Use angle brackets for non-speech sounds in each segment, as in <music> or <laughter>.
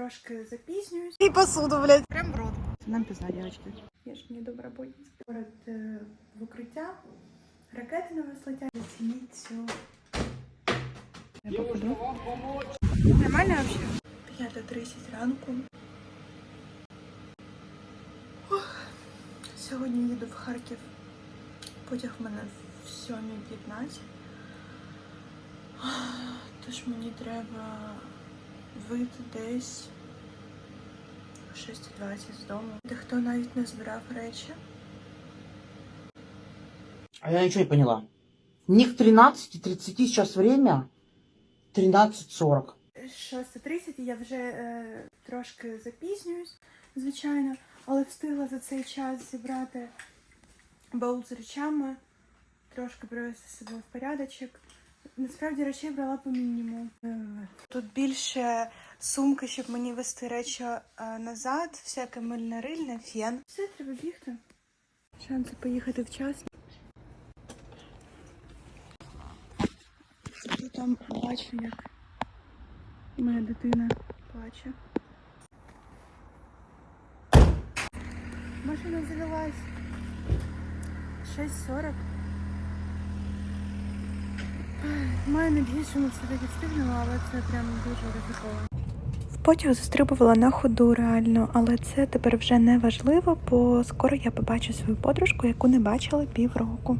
трошки запізнююсь. И посуду, блядь. Прям в рот. Нам пизда, девочки. Я ж не доброботниць. Перед е, в укриття ракети на вас летять. Зацініть цю. Я попаду. Нормально взагалі? 5.30 ранку. Ох. Сьогодні їду в Харків. Потяг в мене в 7.15. Тож мені треба вийти десь о 6.20 з дому. Дехто навіть не збирав речі. А я ничего не поняла. У них 13.30 сейчас время. 13.40. 6.30 я вже е, трошки запізнююсь, звичайно, але встигла за цей час зібрати баул з речами, трошки привести себе в порядочок. Насправді речей брала по мінімуму. Тут більше сумки, щоб мені вести речі е, назад, всяке мильне рильне, фен. Все, треба бігти. Шанси поїхати вчасно. Там бачу, як моя дитина плаче. Машина завелась 6.40. Маю надію, що ми все-таки встигнемо, але це прям дуже ризиково. В потяг застрибувала на ходу реально, але це тепер вже не важливо, бо скоро я побачу свою подружку, яку не бачила півроку.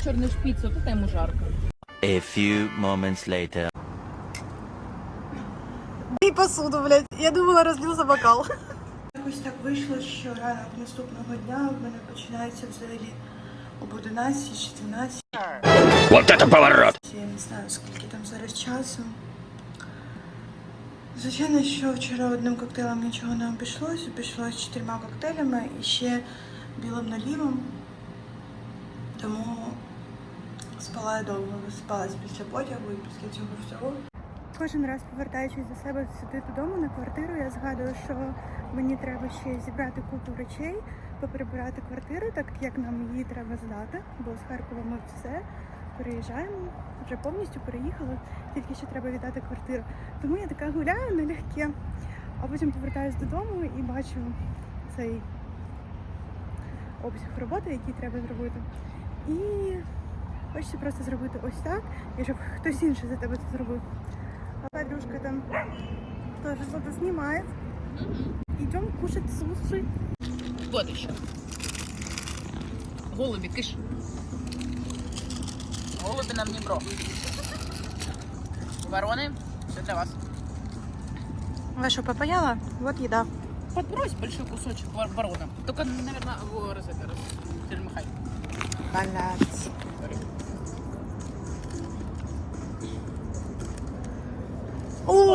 О, чорний шпіц, от йому жарко. A few moments later. И посуду, блядь. Я думала, разбился бокал. Якось так вийшло, що ранок наступного дня в мене починається взагалі об 11 чи 12. Вот это поворот! Я не знаю, скільки там зараз часу. Звичайно, що вчора одним коктейлем нічого не обійшлось, обійшлось чотирма коктейлями і ще білим налівом. Тому спала я довго, виспалась після потягу і після цього всього. Кожен раз повертаючись до себе сюди додому на квартиру, я згадую, що мені треба ще зібрати купу речей, поприбирати квартиру, так як нам її треба здати, бо з Харкова ми все переїжджаємо, вже повністю переїхали, тільки ще треба віддати квартиру. Тому я така гуляю налегке, а потім повертаюсь додому і бачу цей обсяг роботи, який треба зробити. І хочеться просто зробити ось так, і щоб хтось інший за тебе це зробив. А подружка там тоже что-то снимает. Идем кушать суши. Вот еще. Голуби, киш. Голуби нам не бро. Вороны, все для вас. Вы что, попаяла? Вот еда. Подбрось большой кусочек вор- ворона. Только, наверное, его раз это раз перемахай.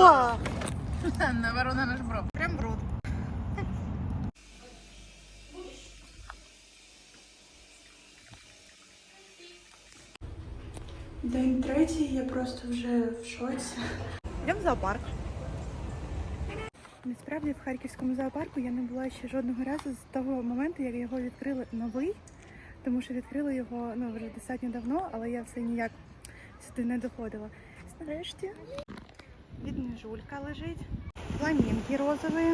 Блядь. На ворона наш бро. Прям в рот. День третій, я просто вже в шоці. Идем в зоопарк. Насправді в харківському зоопарку я не була ще жодного разу з того моменту, як його відкрили новий, тому що відкрили його ну вже достатньо давно, але я все ніяк сюди не доходила. Нарешті віднежулька лежить, фламінки розові.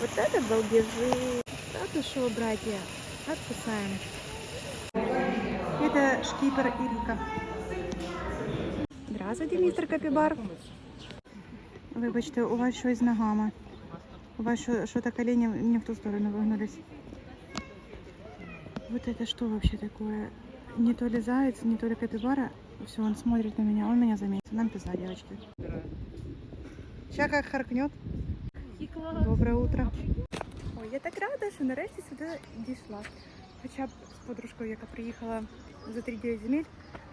Вот это балдежи. Да ты шо, братья? Отпускаем. Это шкипер Ирика. Здравствуйте, мистер Капибар. Вибачте, у вас щось з ногами. У вас що, що-то колени не в ту сторону выгнулись. Вот это что вообще такое? Не то ли заяц, не то ли капибара. Все, он смотрит на меня, он меня заметил. Нам пизда, девочки. Сейчас как харкнет. Доброе утро. Ой, я так рада, що нарешті сюди дійшла. Хоча б з подружкою, яка приїхала за 3-9 земель,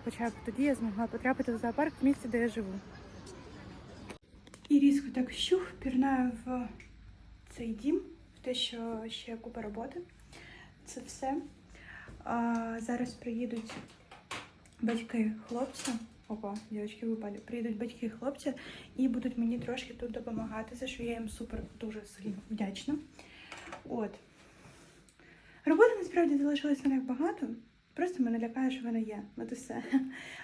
хоча б тоді я змогла потрапити в зоопарк в місці, де я живу. І різко так щух, пірнаю в цей дім, в те, що ще купа роботи. Це все. А, зараз приїдуть батьки хлопця, Опа, дівчатки випали. Приїдуть батьки хлопця і будуть мені трошки тут допомагати, за що я їм супер дуже сильно вдячна. От. Роботи насправді залишилось не багато. Просто мене лякає, що вона є. От і все.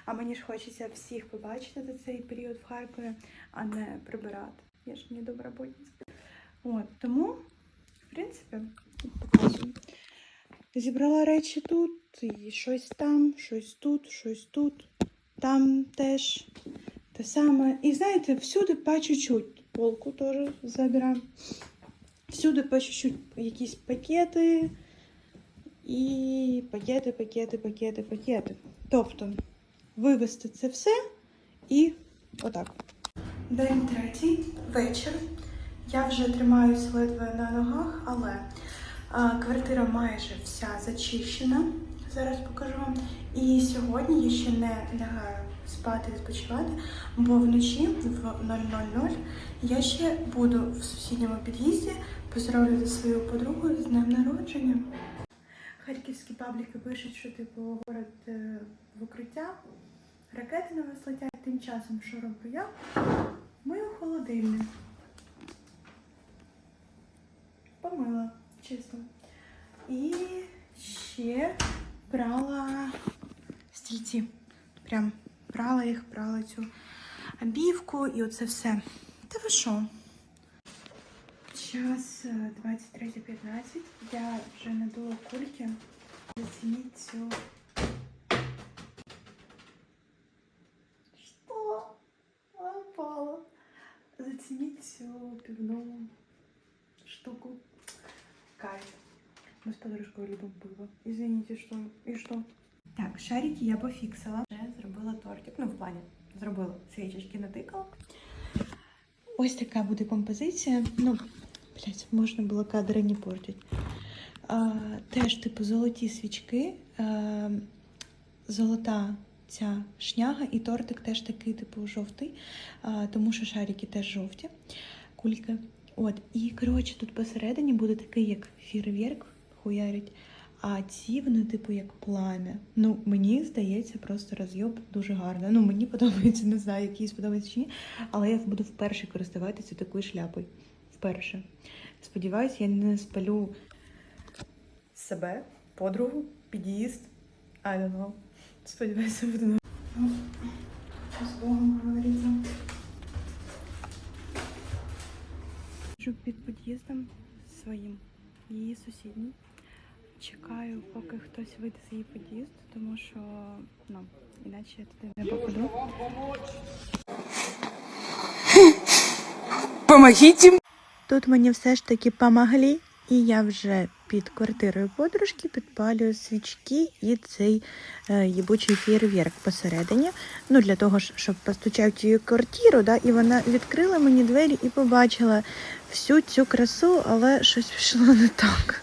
А мені ж хочеться всіх побачити за цей період в Харкові, а не прибирати. Я ж не доброботниця. От, тому, в принципі. Зібрала речі тут, і щось там, щось тут, щось тут, там теж те саме. І знаєте, всюди по чуть-чуть. Полку теж забираємо. Всюди по чуть-чуть якісь пакети. І пакети, пакети, пакети, пакети. Тобто вивести це все і отак. День третій, вечір. Я вже тримаюсь ледве на ногах, але квартира майже вся зачищена. Зараз покажу вам. І сьогодні я ще не лягаю спати і спочивати, бо вночі в 000 я ще буду в сусідньому під'їзді поздравляти свою подругу з днем народження. Харківські пабліки пишуть, що типу город е, в укриття, ракети на вас летять. Тим часом, що роблю я? Мию холодильник. Помила чисто. І ще брала стільці. Прям брала їх, брала цю обівку і оце все. Та ви що? Час е, 23.15. Я вже надула кульки. Зацініть цю. Що? Вона впала. Зацініть цю пивну штуку. Мы с подружкой любим пиво. Извините, что... И что? Так, шарики я пофіксила. Вже зробила тортик. Ну, в плані, зробила свічечки, натикала. Ось така буде композиція. Ну, блять, можна було кадри не портити. Теж, типу, золоті свічки, а, золота ця шняга, і тортик теж такий, типу, жовтий, а, тому що шарики теж жовті, кульки. От, і коротше, тут посередині буде такий, як фейерверк хуярить. А ці вони, типу, як плам'я. Ну, мені здається, просто розйоб дуже гарно. Ну, мені <laughs> подобається, не знаю, який сподобається чи ні, але я буду вперше користуватися такою шляпою. Вперше. Сподіваюсь, я не спалю себе, подругу, під'їзд. I don't know. Сподіваюся, буде. Ну, з Богом говориться. Під під'їздом своїм, її сусіднім. Чекаю, поки хтось вийде з її під'їзд, тому що ну, іначе я туди не попаду. <laughs> Помогите Тут мені все ж таки помогли, і я вже під квартирою подружки підпалюю свічки і цей е, їбучий фєєрверк посередині. Ну, для того, щоб постучати в її квартиру, да, і вона відкрила мені двері і побачила всю цю красу, але щось пішло не так.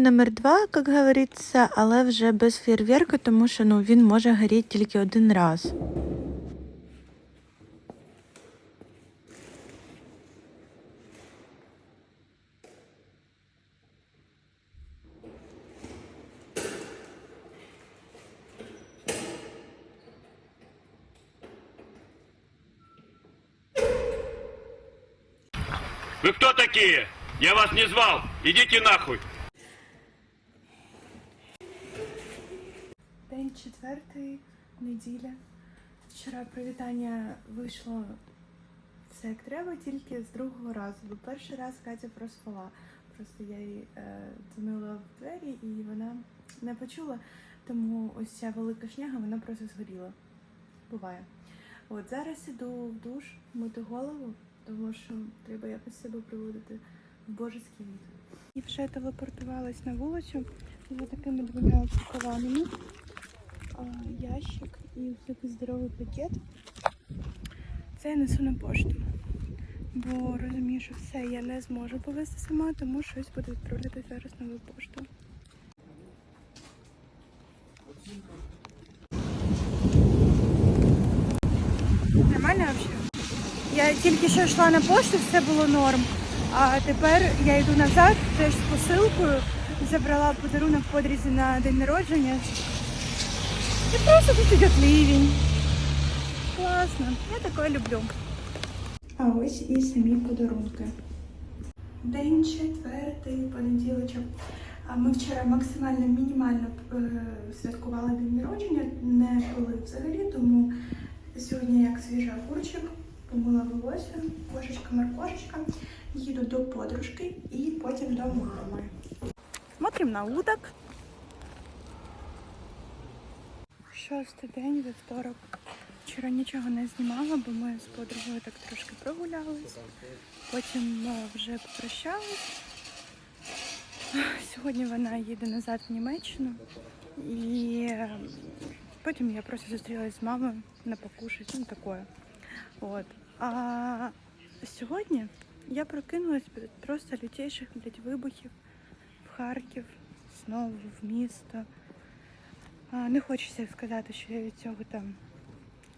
Номер два, як говориться, але вже без фейерверку, тому що ну, він може горіти тільки один раз. Вы кто такие? Я вас не звал. Идите нахуй. День четвертий, неділя. Вчора привітання вийшло все як треба, тільки з другого разу. Бо перший раз Катя проспала. Просто я їй е, дзвонила в двері і вона не почула. Тому ось ця велика шняга, вона просто згоріла. Буває. От зараз іду в душ мити голову, тому що треба якось себе приводити в божеський від. І вже телепортувалась на вулицю за такими двома а, ящик і такий здоровий пакет. Це я несу на пошту. Бо розумію, що все я не зможу повезти сама, тому щось буду відправляти зараз нову пошту. Нормально взагалі? Я тільки що йшла на пошту, все було норм. А тепер я йду назад, теж з посилкою. Забрала подарунок подрізі на день народження. І просто тут іде ливень. Класно. Я таке люблю. А ось і самі подарунки. День четвертий, понеділочок. Ми вчора максимально мінімально е, святкували день народження, не пили взагалі, тому сьогодні як свіжий огурчик, помила волосся, кошечка, маркошечка. Їду до подружки і потім до мами. Смотрим на уток. Шостий день, вівторок. Вчора нічого не знімала, бо ми з подругою так трошки прогулялись. Потім е, вже попрощались. Сьогодні вона їде назад в Німеччину. І е, потім я просто зустрілась з мамою на покушать, ну таке. От. А сьогодні я прокинулась від просто лютейших блядь, вибухів в Харків, знову в місто. Не хочеться сказати, що я від цього там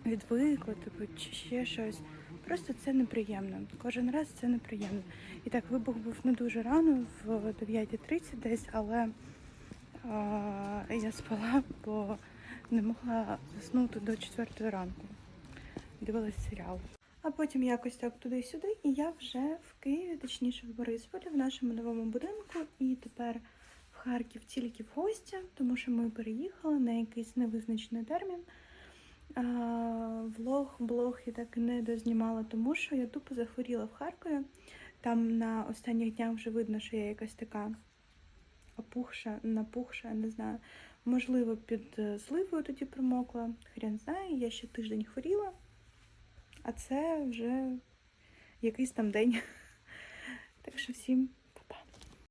відвикла, типу, чи ще щось. Просто це неприємно. Кожен раз це неприємно. І так, вибух був не дуже рано, в 9.30 десь, але а, я спала, бо не могла заснути до 4 ранку. Дивилась серіал. А потім якось так туди-сюди, і я вже в Києві, точніше в Борисполі, в нашому новому будинку. І тепер Харків тільки в гості, тому що ми переїхали на якийсь невизначений термін. Влог, блог я так і не дознімала, тому що я тупо захворіла в Харкові. Там на останніх днях вже видно, що я якась така опухша, напухша, не знаю. Можливо, під е, зливою тоді промокла. Хрен знає, я ще тиждень хворіла, а це вже якийсь там день. <laughs> Так що всім